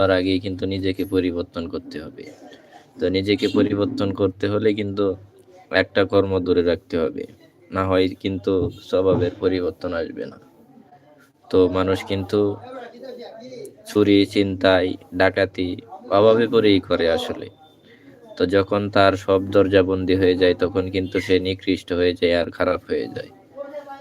তার আগেই কিন্তু নিজেকে পরিবর্তন করতে হবে। তো নিজেকে পরিবর্তন করতে হলে কিন্তু একটা কর্ম দূরে রাখতে হবে। না হয় কিন্তু স্বভাবের পরিবর্তন আসবে না। তো মানুষ কিন্তু চুরি চিন্তাই ডাকাতি অভাবে পরেই করে আসলে। তো যখন তার সব দরজা বন্দি হয়ে যায়, তখন কিন্তু সে নিকৃষ্ট হয়ে যায় আর খারাপ হয়ে যায়।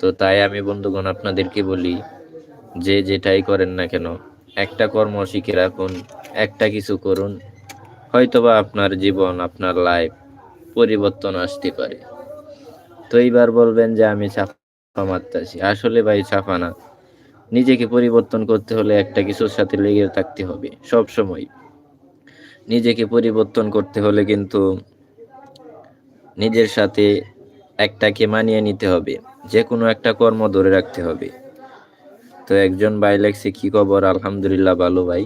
তো তাই আমি বন্ধুগণ আপনাদেরকে বলি, যে যেটাই করেন না কেন একটা কর্ম শিখে রাখুন, একটা কিছু করুন, হয়তোবা আপনার জীবন, আপনার লাইফ পরিবর্তন আসতে পারে। তো এইবার বলবেন যে, আমি ছাপা মারতেছি। আসলে ভাই, ছাপা না। নিজেকে পরিবর্তন করতে হলে একটা কিছুর সাথে লেগে থাকতে হবে, সব সময়। নিজেকে পরিবর্তন করতে হলে কিন্তু নিজের সাথে একটাকে মানিয়ে নিতে হবে যে কোনো একটা কর্ম ধরে রাখতে হবে। তো একজন ভাই লেখছে কি খবর? আলহামদুলিল্লাহ ভালো ভাই।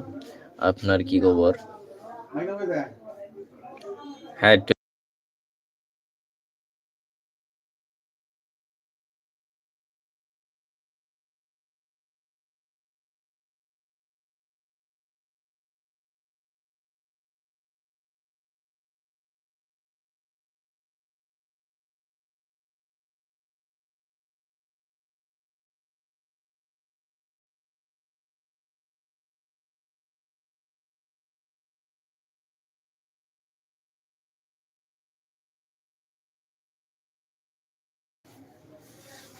আপনার কি খবর? হ্যাঁ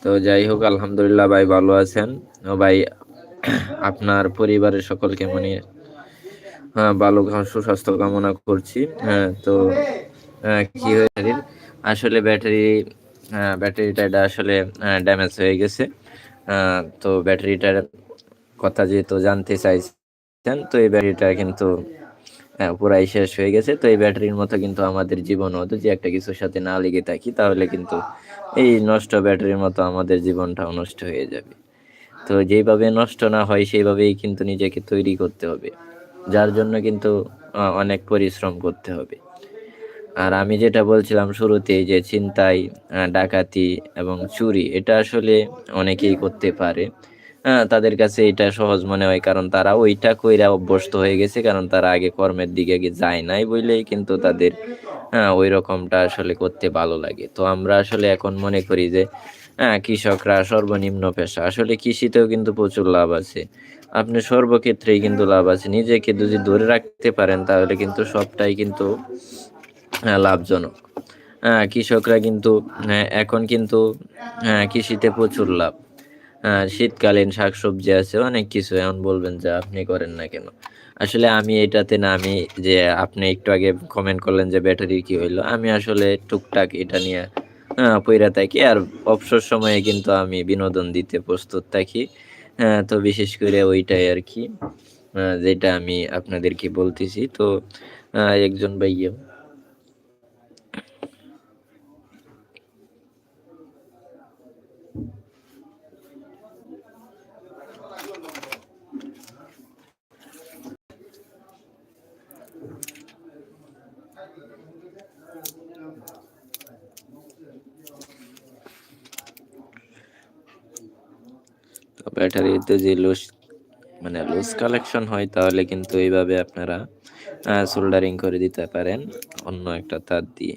তো যাই হোক আলহামদুলিল্লাহ ভাই ভালো আছেন। ও ভাই আপনার পরিবারের সকলকে মানে হ্যাঁ ভালো সুস্বাস্থ্য কামনা করছি। হ্যাঁ তো হ্যাঁ, কি হয়েছে আসলে ব্যাটারি হ্যাঁ, ব্যাটারিটা এটা আসলে ড্যামেজ হয়ে গেছে। আহ, তো ব্যাটারিটার কথা যেহেতু জানতে চাইছেন তো এই ব্যাটারিটা কিন্তু হ্যাঁ, পুরাই শেষ হয়ে গেছে। তো এই ব্যাটারির মতো কিন্তু আমাদের জীবন হতো যে একটা কিছুর সাথে না লেগে থাকি তাহলে কিন্তু এই নষ্ট ব্যাটারির মতো আমাদের জীবনটাও নষ্ট হয়ে যাবে। তো যেভাবে নষ্ট না হয় সেইভাবেই কিন্তু নিজেকে তৈরি করতে হবে। যার জন্য কিন্তু অনেক পরিশ্রম করতে হবে। আর আমি যেটা বলছিলাম শুরুতেই যে ছিনতাই আহ, ডাকাতি এবং চুরি এটা আসলে অনেকেই করতে পারে। হ্যাঁ তাদের কাছে এটা সহজ মনে হয় কারণ তারা ওইটা কইরা অভ্যস্ত হয়ে গেছে কারণ তারা আগে কর্মের দিকে যায় নাই বলেই কিন্তু তাদের হ্যাঁ ওই রকমটা আসলে করতে ভালো লাগে। তো আমরা আসলে এখন মনে করি যে হ্যাঁ কৃষকরা সর্বনিম্ন পেশা। আসলে কৃষিতেও কিন্তু প্রচুর লাভ আছে। আপনি সর্বক্ষেত্রেই কিন্তু লাভ আছে। নিজেকে যদি ধরে রাখতে পারেন তাহলে কিন্তু সবটাই কিন্তু হ্যাঁ, লাভজনক। হ্যাঁ কৃষকরা কিন্তু হ্যাঁ, এখন কিন্তু হ্যাঁ কৃষিতে প্রচুর লাভ। হ্যাঁ শীতকালীন শাকসবজি আছে, অনেক কিছু এমন বলবেন যে আপনি করেন না কেন? আসলে আমি এটাতে না, আমি যে আপনি একটু আগে কমেন্ট করলেন যে ব্যাটারি কি হইল, আমি আসলে টুকটাক এটা নিয়ে পইরা থাকি। আর অবসর সময়ে কিন্তু আমি বিনোদন দিতে প্রস্তুত থাকি। তো বিশেষ করে ওইটাই আর কি যেটা আমি আপনাদেরকে বলতেছি। তো একজন ভাইয়া ব্যাটারিতে যে লুজ মানে লুজ কালেকশন হয়, তাহলে কিন্তু এইভাবে আপনারা সোল্ডারিং করে দিতে পারেন অন্য একটা তার দিয়ে।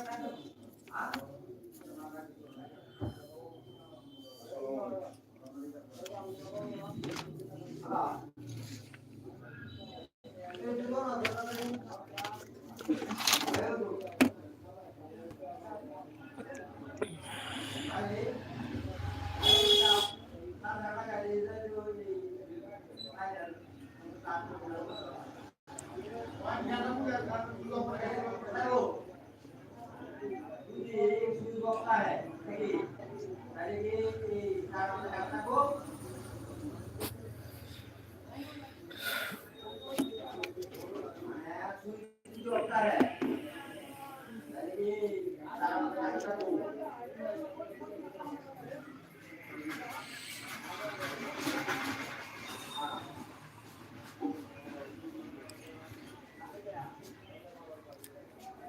Thank you.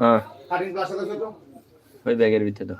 হ্যাঁ। ওই ব্যাগের ভিতরে তো